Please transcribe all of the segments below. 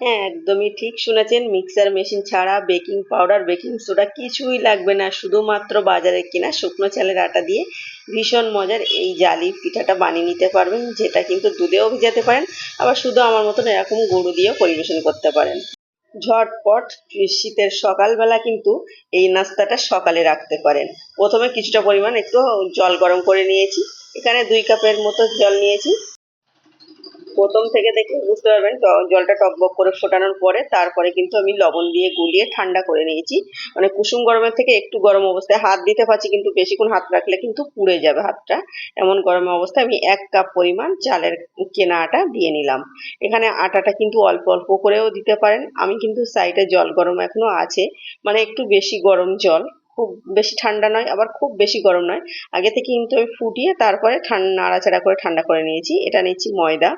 হ্যাঁ একদমই ঠিক শুনেছেন। মিক্সার মেশিন ছাড়া বেকিং পাউডার, বেকিং সোডা কিছুই লাগবে না। শুধুমাত্র বাজারে কেনা শুকনো চালের আটা দিয়ে ভীষণ মজার এই জালি পিঠাটা বানিয়ে নিতে পারবেন, যেটা কিন্তু দুধেও ভিজাতে পারেন, আবার শুধু আমার মতন এরকম গরু দিয়েও পরিবেশন করতে পারেন। ঝটপট শীতের সকালবেলা কিন্তু এই নাস্তাটা সকালে রাখতে পারেন। প্রথমে কিছুটা পরিমাণ একটু জল গরম করে নিয়েছি। এখানে দুই কাপের মতো জল নিয়েছি। প্রথম থেকে দেখে বুঝতে পারবেন জলটা টকবক করে ফোটানোর পরে তারপরে কিন্তু আমি লবণ দিয়ে গুলিয়ে ঠান্ডা করে নিয়েছি। মানে কুসুম গরমের থেকে একটু গরম অবস্থায়, হাত দিতে পারছি কিন্তু বেশিক্ষণ হাত রাখলে কিন্তু পুড়ে যাবে হাতটা। এমন গরম অবস্থায় আমি এক কাপ পরিমাণ চালের কেনা আটা দিয়ে নিলাম। এখানে আটাটা কিন্তু অল্প অল্প করেও দিতে পারেন। আমি কিন্তু সাইডে জল গরম এখনও আছে। মানে একটু বেশি গরম জল। খুব বেশি ঠান্ডা নয়, আবার খুব বেশি গরম নয়। আগে থেকে কিন্তু আমি ফুটিয়ে তারপরে ঠান্ডা নাড়াচাড়া করে ঠান্ডা করে নিয়েছি। এটা নিচ্ছি ময়দা।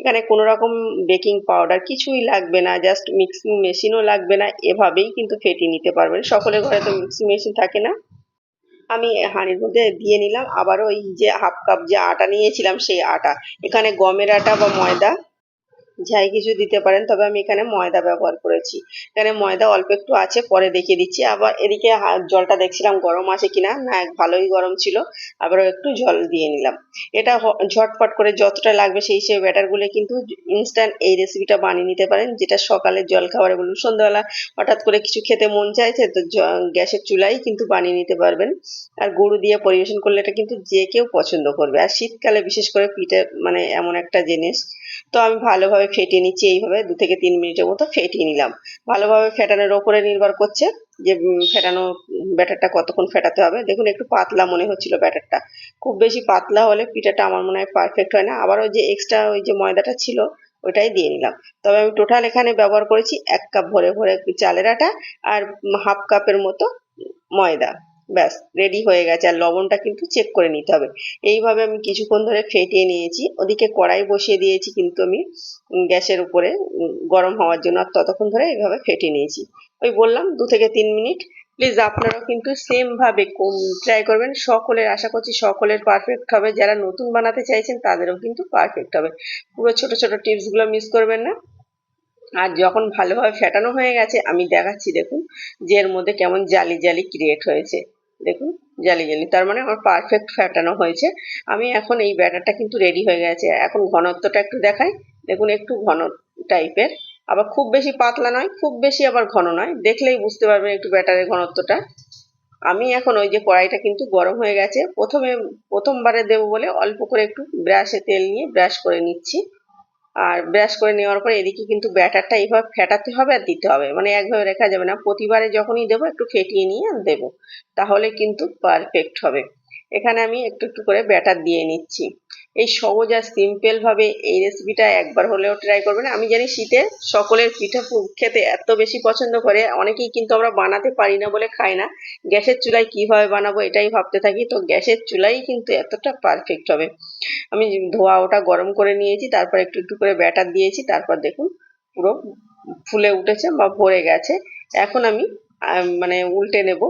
এখানে কোনো রকম বেকিং পাউডার কিছুই লাগবে না, জাস্ট মিক্সিং মেশিনও লাগবে না। এভাবেই কিন্তু ফেটিয়ে নিতে পারবেন। সকলের ঘরে তো মিক্সিং মেশিন থাকে না। আমি হাঁড়ির মধ্যে দিয়ে নিলাম। আবারও ওই যে হাফ কাপ যে আটা নিয়েছিলাম, সেই আটা। এখানে গমের আটা বা ময়দা যাই কিছু দিতে পারেন, তবে আমি এখানে ময়দা ব্যবহার করেছি। এখানে ময়দা অল্প একটু আছে, পরে দেখিয়ে দিচ্ছি। আবার এদিকে জলটা দেখছিলাম গরম আছে কিনা? না, এক ভালোই গরম ছিল। আবারও একটু জল দিয়ে নিলাম। এটা ঝটপট করে যতটা লাগবে সেই হিসেবে ব্যাটারগুলো কিন্তু ইনস্ট্যান্ট এই রেসিপিটা বানিয়ে নিতে পারেন, যেটা সকালের জল খাবারে বলুন, সন্ধ্যাবেলা হঠাৎ করে কিছু খেতে মন চাইছে তো গ্যাসের চুলাই কিন্তু বানিয়ে নিতে পারবেন। আর গুঁড়ো দিয়ে পরিবেশন করলে এটা কিন্তু যে কেউ পছন্দ করবে। আর শীতকালে বিশেষ করে পিঠে মানে এমন একটা জিনিস। তো আমি ভালোভাবে ফেটিয়ে নিচ্ছি এইভাবে, দু থেকে তিন মিনিটের মতো ফেটিয়ে নিলাম। ভালোভাবে ফেটানোর ওপরে নির্ভর করছে যে ফেটানো ব্যাটারটা কতক্ষণ ফেটাতে হবে। দেখুন, একটু পাতলা মনে হচ্ছিল ব্যাটারটা। খুব বেশি পাতলা হলে পিঠাটা আমার মনে হয় পারফেক্ট হয় না। আবার ওই যে এক্সট্রা ওই যে ময়দাটা ছিল, ওইটাই দিয়ে নিলাম। তবে আমি টোটাল এখানে ব্যবহার করেছি এক কাপ ভরে ভরে চালের আটা আর হাফ কাপের মতো ময়দা। ব্যাস রেডি হয়ে গেছে। আর লবণটা কিন্তু চেক করে নিতে হবে। এইভাবে আমি কিছুক্ষণ ধরে ফেটিয়ে নিয়েছি। ওদিকে কড়াই বসিয়ে দিয়েছি কিন্তু আমি গ্যাসের উপরে গরম হওয়ার জন্য। আর ততক্ষণ ধরে এইভাবে ফেটিয়ে নিয়েছি। ওই বললাম দু থেকে তিন মিনিট। প্লিজ আপনারাও কিন্তু সেম ভাবে ট্রাই করবেন। সকলের, আশা করছি সকলের পারফেক্ট হবে। যারা নতুন বানাতে চাইছেন, তাদেরও কিন্তু পারফেক্ট হবে। পুরো ছোট ছোট টিপসগুলো মিস করবেন না। আর যখন ভালোভাবে ফেটানো হয়ে গেছে, আমি দেখাচ্ছি দেখুন যে এর মধ্যে কেমন জালি জালি ক্রিয়েট হয়েছে। দেখুন জালি জালি তার মানে আমার পারফেক্ট ফেটানো হয়েছে। আমি এখন এই ব্যাটারটা কিন্তু রেডি হয়ে গেছে। এখন ঘনত্বটা একটু দেখাই। দেখুন, একটু ঘন টাইপের আবার খুব বেশি পাতলা নয়, খুব বেশি আবার ঘন নয়। দেখলেই বুঝতে পারবেন একটু ব্যাটারের ঘনত্বটা। আমি এখন ওই যে কড়াইটা কিন্তু গরম হয়ে গেছে। প্রথমে, প্রথমবারে দেবো বলে অল্প করে একটু ব্রাশে তেল নিয়ে ব্রাশ করে নিচ্ছি। আর ব্রাশ করে নেওয়ার পর এদিকে কিন্তু ব্যাটারটা এইভাবে ফেটাতে হবে আর দিতে হবে। মানে একভাবে রেখা যাবে না। প্রতিবারে যখনই দেবো একটু ফেটিয়ে নিয়ে দেবো। তাহলে কিন্তু পারফেক্ট হবে। এখানে আমি একটু একটু করে ব্যাটার দিয়ে নিচ্ছি। এই সহজ আর সিম্পল ভাবে এই রেসিপিটা একবার হলেও ট্রাই করবেন। আমি জানি শীতে সকলের পিঠা খেতে এত বেশি পছন্দ করে, অনেকেই কিন্তু আমরা বানাতে পারি না বলে খাই না। গ্যাসের চুলায় কীভাবে বানাবো এটাই ভাবতে থাকি। তো গ্যাসের চুলাই কিন্তু এতটা পারফেক্ট হবে। আমি ধোয়া ওটা গরম করে নিয়েছি, তারপর একটু একটু করে ব্যাটার দিয়েছি, তারপর দেখুন পুরো ফুলে উঠেছে বা ভরে গেছে। এখন আমি মানে উল্টে নেব।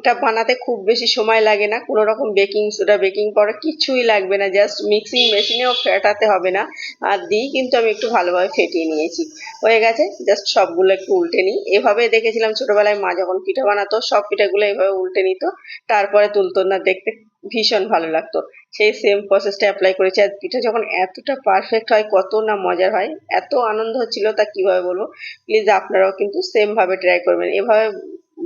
এটা বানাতে খুব বেশি সময় লাগে না। কোনো রকম বেকিং সোডা বেকিং পাউডার কিছুই লাগবে না। জাস্ট মিক্সিং মেশিনেও ফেটাতে হবে না। আর দিই কিন্তু আমি একটু ভালোভাবে ফেটিয়ে নিয়েছি। হয়ে গেছে। জাস্ট সবগুলো একটু উল্টে নিই। এভাবে দেখেছিলাম ছোটোবেলায় মা যখন পিঠা বানাতো, সব পিঠাগুলো এভাবে উল্টে নিত। তারপরে তুলতো না দেখতে ভীষণ ভালো লাগতো। সেই সেম প্রসেসটা অ্যাপ্লাই করেছি। আর পিঠা যখন এতটা পারফেক্ট হয়, কত না মজার হয়, এত আনন্দ হচ্ছিল তা কীভাবে বলব? প্লিজ আপনারাও কিন্তু সেমভাবে ট্রাই করবেন। এভাবে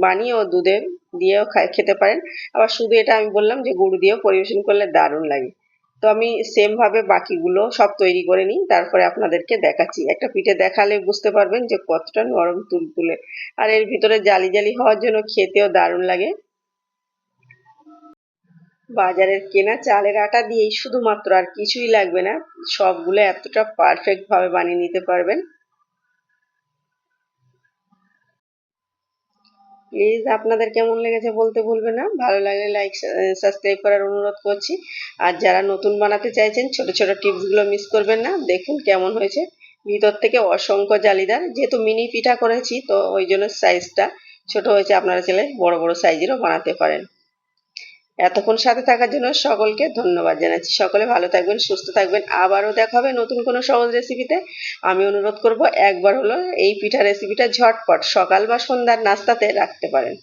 বানিয়েও দুধে দিয়েও খেতে পারেন। আবার শুধু এটা আমি বললাম যে, গুড় দিয়েও পরিবেশন করলে দারুণ লাগে। তো আমি সেম ভাবে বাকিগুলো সব তৈরি করে নিই, তারপরে আপনাদেরকে দেখাচ্ছি। একটা পিঠে দেখালে বুঝতে পারবেন যে, কতটা নরম তুলতুলে। আর এর ভিতরে জালি জালি হওয়ার জন্য খেতেও দারুণ লাগে। বাজারের কেনা চালের আটা দিয়েই শুধুমাত্র আর কিছুই লাগবে না। সবগুলো এতটা পারফেক্ট ভাবে বানিয়ে নিতে পারবেন। প্লিজ আপনাদের কেমন লেগেছে বলতে ভুলবে না। ভালো লাগলে লাইক সাবস্ক্রাইব করার অনুরোধ করছি। আর যারা নতুন বানাতে চাইছেন, ছোট ছোট টিপসগুলো মিস করবেন না। দেখুন কেমন হয়েছে। ভিতর থেকে অসংখ্য জালিদার। যেহেতু মিনি পিঠা করেছি, তো ওই জন্য সাইজটা ছোট হয়েছে। আপনারা চাইলে বড় বড় সাইজেরও বানাতে পারেন। এতক্ষণ সাথে থাকার জন্য সকলকে ধন্যবাদ জানাচ্ছি। সকলে ভালো থাকবেন, সুস্থ থাকবেন। আবারও দেখা হবে নতুন কোনো সহজ রেসিপিতে আমি অনুরোধ করব একবার হলো এই পিঠা রেসিপিটা ঝটপট সকাল বা সন্ধ্যার নাস্তাতে রাখতে পারেন।